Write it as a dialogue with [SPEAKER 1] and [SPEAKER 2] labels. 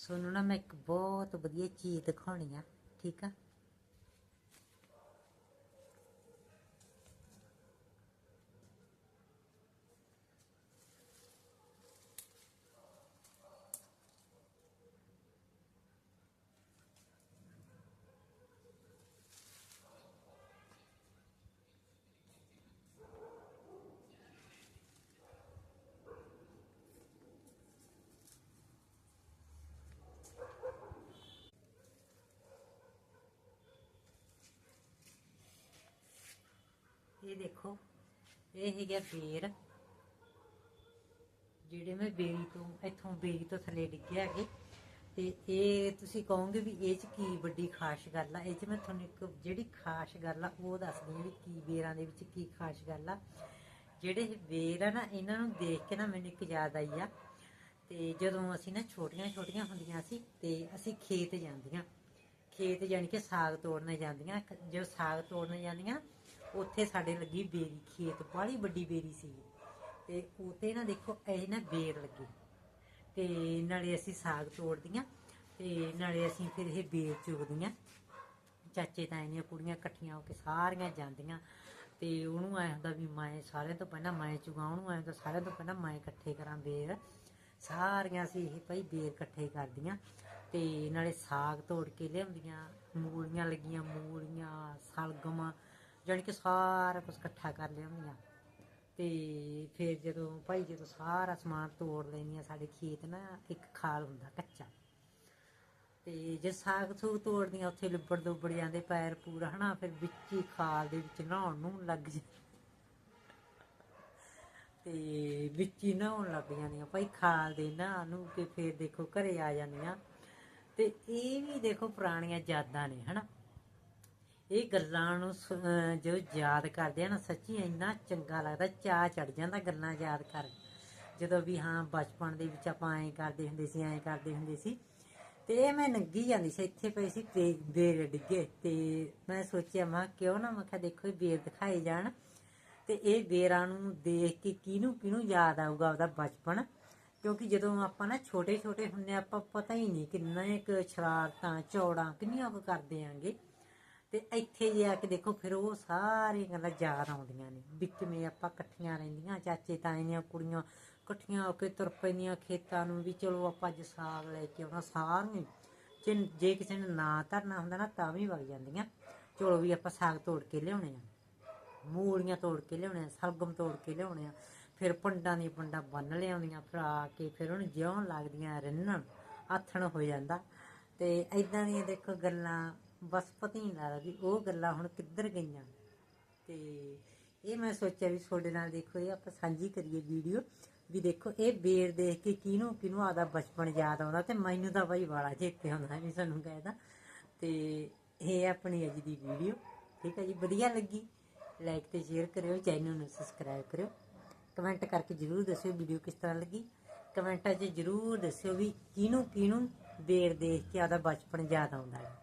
[SPEAKER 1] ਸੋਨੂੰ ਨਾ ਮੈਂ ਇੱਕ ਬਹੁਤ ਵਧੀਆ ਚੀਜ਼ ਦਿਖਾਉਣੀ ਆ ਠੀਕ ਆ? ਇਹ ਦੇਖੋ, ਇਹ ਹੈਗਾ ਬੇਰ ਜਿਹੜੇ ਮੈਂ ਬੇਰੀ ਤੋਂ, ਇੱਥੋਂ ਬੇਰੀ ਤੋਂ ਥੱਲੇ ਡਿੱਗਿਆ ਹੈਗੇ। ਤੇ ਇਹ ਤੁਸੀਂ ਕਹੋਗੇ ਵੀ ਇਹ ਚ ਕੀ ਵੱਡੀ ਖਾਸ ਗੱਲ ਆ? ਇਹ ਚ ਮੈਂ ਤੁਹਾਨੂੰ ਇੱਕ ਜਿਹੜੀ ਖਾਸ ਗੱਲ ਆ, ਉਹ ਦੱਸਦੀ ਹਾਂ ਵੀ ਕੀ ਬੇਰਾਂ ਦੇ ਵਿੱਚ ਕੀ ਖਾਸ ਗੱਲ ਆ। ਜਿਹੜੇ ਇਹ ਬੇਰ ਆ ਨਾ, ਇਹਨਾਂ ਨੂੰ ਦੇਖ ਕੇ ਨਾ ਮੈਨੂੰ ਇੱਕ ਯਾਦ ਆਈ ਆ। ਤੇ ਜਦੋਂ ਅਸੀਂ ਨਾ ਛੋਟੀਆਂ ਛੋਟੀਆਂ ਹੁੰਦੀਆਂ ਸੀ, ਤੇ ਅਸੀਂ ਖੇਤ ਜਾਂਦੀਆਂ। ਖੇਤ ਜਾਣੀ ਕਿ ਸਾਗ ਤੋੜਨ ਜਾਂਦੀਆਂ, ਜਦੋਂ ਸਾਗ ਤੋੜਨ ਜਾਂਦੀਆਂ ਉੱਥੇ ਸਾਡੇ ਲੱਗੀ ਬੇਰੀ, ਖੇਤ, ਬਾਹਲੀ ਵੱਡੀ ਬੇਰੀ ਸੀ। ਤੇ ਉਤੇ ਨਾ ਦੇਖੋ, ਇਹ ਨਾ ਬੇਰ ਲੱਗੀ। ਤੇ ਨਾਲੇ ਅਸੀਂ ਸਾਗ ਤੋੜਦੀਆਂ, ਤੇ ਨਾਲੇ ਅਸੀਂ ਫਿਰ ਇਹ ਬੇਰ ਚੁਗਦੀਆਂ। ਚਾਚੇ ਤਾਏ ਦੀਆਂ ਕੁੜੀਆਂ ਇਕੱਠੀਆਂ ਹੋ ਕੇ ਸਾਰੀਆਂ ਜਾਂਦੀਆਂ। ਤੇ ਉਹਨੂੰ ਐ ਹੁੰਦਾ ਵੀ ਮੈਂ ਸਾਰਿਆਂ ਤੋਂ ਪਹਿਲਾਂ ਮੈਂ ਚੁਗਾਂ ਉਹਨੂੰ ਐ ਹੁੰਦਾ ਸਾਰਿਆਂ ਤੋਂ ਪਹਿਲਾਂ ਮੈਂ ਇਕੱਠੇ ਕਰਾਂ ਬੇਰ। ਸਾਰੀਆਂ ਅਸੀਂ ਇਹ ਭਾਈ ਬੇਰ ਇਕੱਠੇ ਕਰਦੀਆਂ। ਤੇ ਨਾਲੇ ਸਾਗ ਤੋੜ ਕੇ ਲਿਆਉਂਦੀਆਂ। ਮੂਲੀਆਂ ਲੱਗੀਆਂ, ਮੂਲੀਆਂ, ਸਲਗਮ ਜਾਣੀ ਕਿ ਸਾਰਾ ਕੁਝ ਇਕੱਠਾ ਕਰ ਲਿਆਉਂਦੀਆਂ ਤੇ ਫਿਰ ਜਦੋਂ ਭਾਈ ਜਦੋਂ ਸਾਰਾ ਸਮਾਨ ਤੋੜ ਲੈਂਦੀਆਂ ਸਾਡੇ ਖੇਤ ਨਾ ਇੱਕ ਖਾਲ ਹੁੰਦਾ ਕੱਚਾ। ਤੇ ਜੇ ਸਾਗ ਸੂਗ ਤੋੜਦੀਆਂ, ਉੱਥੇ ਲਿਬੜ ਦੁਬੜ ਜਾਂਦੇ, ਪੈਰ ਪੂਰਾ, ਹਨਾ, ਫਿਰ ਵਿੱਚ ਹੀ ਖਾਲ ਦੇ ਵਿੱਚ ਨਹਾਉਣ ਨੂੰ ਲੱਗ ਜਾ ਤੇ ਵਿੱਚ ਹੀ ਨਹਾਉਣ ਲੱਗ ਜਾਂਦੀਆਂ। ਭਾਈ ਖਾਲ ਦੇ ਨਹਾ ਨੂੰ ਕੇ ਫਿਰ ਦੇਖੋ ਘਰੇ ਆ ਜਾਂਦੀਆਂ। ਤੇ ਇਹ ਵੀ ਦੇਖੋ ਪੁਰਾਣੀਆਂ ਯਾਦਾਂ ਨੇ, ਹਨਾ। ਇਹ ਗੱਲਾਂ ਨੂੰ ਸ- ਜੋ ਯਾਦ ਕਰਦੇ ਆ ਨਾ ਸੱਚੀ ਇੰਨਾ ਚੰਗਾ ਲੱਗਦਾ ਚਾਹ ਚੜ ਜਾਂਦਾ ਗੱਲਾਂ ਯਾਦ ਕਰ। ਜਦੋਂ ਵੀ ਹਾਂ, ਬਚਪਨ ਦੇ ਵਿੱਚ ਆਪਾਂ ਐਂ ਕਰਦੇ ਹੁੰਦੇ ਸੀ, ਐਂ ਕਰਦੇ ਹੁੰਦੇ ਸੀ। ਤੇ ਇਹ ਮੈਂ ਨੰਗੀ ਜਾਂਦੀ ਸੀ, ਇੱਥੇ ਪਏ ਸੀ ਤੇ ਬੇਰ ਡਿੱਗੇ ਤੇ ਮੈਂ ਸੋਚਿਆ, ਮੈਂ ਕਿਹਾ, ਕਿਉਂ ਨਾ? ਮੈਂ ਕਿਹਾ, ਦੇਖੋ ਇਹ ਬੇਰ ਦਿਖਾਏ ਜਾਣ। ਤੇ ਇਹ ਬੇਰਾਂ ਨੂੰ ਦੇਖ ਕੇ ਕਿਹਨੂੰ ਕਿਹਨੂੰ ਯਾਦ ਆਊਗਾ ਉਹਦਾ ਬਚਪਨ? ਕਿਉਂਕਿ ਜਦੋਂ ਆਪਾਂ ਨਾ ਛੋਟੇ ਛੋਟੇ ਹੁੰਨੇ ਆਪਾਂ ਪਤਾ ਹੀ ਨਹੀਂ ਕਿੰਨਾ ਇੱਕ ਸ਼ਰਾਰਤਾਂ, ਚੌੜਾਂ ਕਿੰਨੀਆਂ ਕੁ ਕਰਦੇ ਆਂਗੇ। ਤੇ ਇੱਥੇ ਜੇ ਆ ਕੇ ਦੇਖੋ, ਫਿਰ ਉਹ ਸਾਰੀਆਂ ਗੱਲਾਂ ਯਾਦ ਆਉਂਦੀਆਂ ਨੇ। ਵੀ ਕਿਵੇਂ ਆਪਾਂ ਇਕੱਠੀਆਂ ਰਹਿੰਦੀਆਂ, ਚਾਚੇ ਤਾਏ ਦੀਆਂ ਕੁੜੀਆਂ ਇਕੱਠੀਆਂ ਹੋ ਕੇ ਤੁਰ ਪੈਂਦੀਆਂ ਖੇਤਾਂ ਨੂੰ ਵੀ ਚਲੋ ਆਪਾਂ ਅੱਜ ਸਾਗ ਲੈ ਕੇ ਆਉਣਾ ਸਾਰੀਆਂ ਜੇ ਜੇ ਕਿਸੇ ਨੇ ਨਾ ਧਰਨਾ ਹੁੰਦਾ ਨਾ, ਤਾਂ ਵੀ ਵਗ ਜਾਂਦੀਆਂ। ਚਲੋ ਵੀ ਆਪਾਂ ਸਾਗ ਤੋੜ ਕੇ ਲਿਆਉਣੇ ਆ। ਮੂਲੀਆਂ ਤੋੜ ਕੇ ਲਿਆਉਣੇ ਆ, ਸਲਗਮ ਤੋੜ ਕੇ ਲਿਆਉਣੇ ਆ। ਫਿਰ ਪੰਡਾਂ ਦੀਆਂ ਪੰਡਾਂ ਬੰਨ ਲਿਆਉਂਦੀਆਂ ਫਿਰ ਆ ਕੇ ਫਿਰ ਉਹਨੂੰ ਜਿਉਂ ਲੱਗਦੀਆਂ, ਰਿੰਨਣ, ਆਥਣ ਹੋ ਜਾਂਦਾ। ਤੇ ਐਦਾਂ ਦੀਆਂ ਦੇਖੋ ਗੱਲਾਂ ਬਸ ਪਤਾ ਨਹੀਂ ਲੱਗਦਾ ਵੀ ਉਹ ਗੱਲਾਂ ਹੁਣ ਕਿੱਧਰ ਗਈਆਂ? ਤੇ ਇਹ ਮੈਂ ਸੋਚਿਆ ਵੀ ਤੁਹਾਡੇ ਨਾਲ ਦੇਖੋ, ਇਹ ਆਪਾਂ ਸਾਂਝੀ ਕਰੀਏ ਵੀਡੀਓ ਵੀ ਦੇਖੋ, ਇਹ ਬੇਰ ਦੇਖ ਕੇ ਕਿਹਨੂੰ ਕਿਹਨੂੰ ਆਦਾ ਬਚਪਨ ਯਾਦ ਆਉਂਦਾ ਤੇ ਮੈਨੂੰ ਤਾਂ ਬਾਈ ਵਾਲਾ ਚੇਤੇ ਆਉਂਦਾ ਵੀ ਤੁਹਾਨੂੰ ਕਹਿਦਾ ਤੇ। ਇਹ ਆਪਣੀ ਅੱਜ ਦੀ ਵੀਡੀਓ। ਠੀਕ ਹੈ ਜੀ, ਵਧੀਆ ਲੱਗੀ। ਲਾਈਕ ਤੇ ਸ਼ੇਅਰ ਕਰਿਓ ਚੈਨਲ ਨੂੰ ਸਬਸਕ੍ਰਾਈਬ ਕਰਿਓ। ਕਮੈਂਟ ਕਰਕੇ ਜਰੂਰ ਦੱਸਿਓ ਵੀਡੀਓ ਕਿਸ ਤਰ੍ਹਾਂ ਲੱਗੀ। ਕਮੈਂਟਾਂ 'ਚ ਜਰੂਰ ਦੱਸਿਓ ਵੀ ਕਿਹਨੂੰ ਕਿਹਨੂੰ ਬੇਰ ਦੇਖ ਕੇ ਆਦਾ ਬਚਪਨ ਯਾਦ ਆਉਂਦਾ ਹੈ।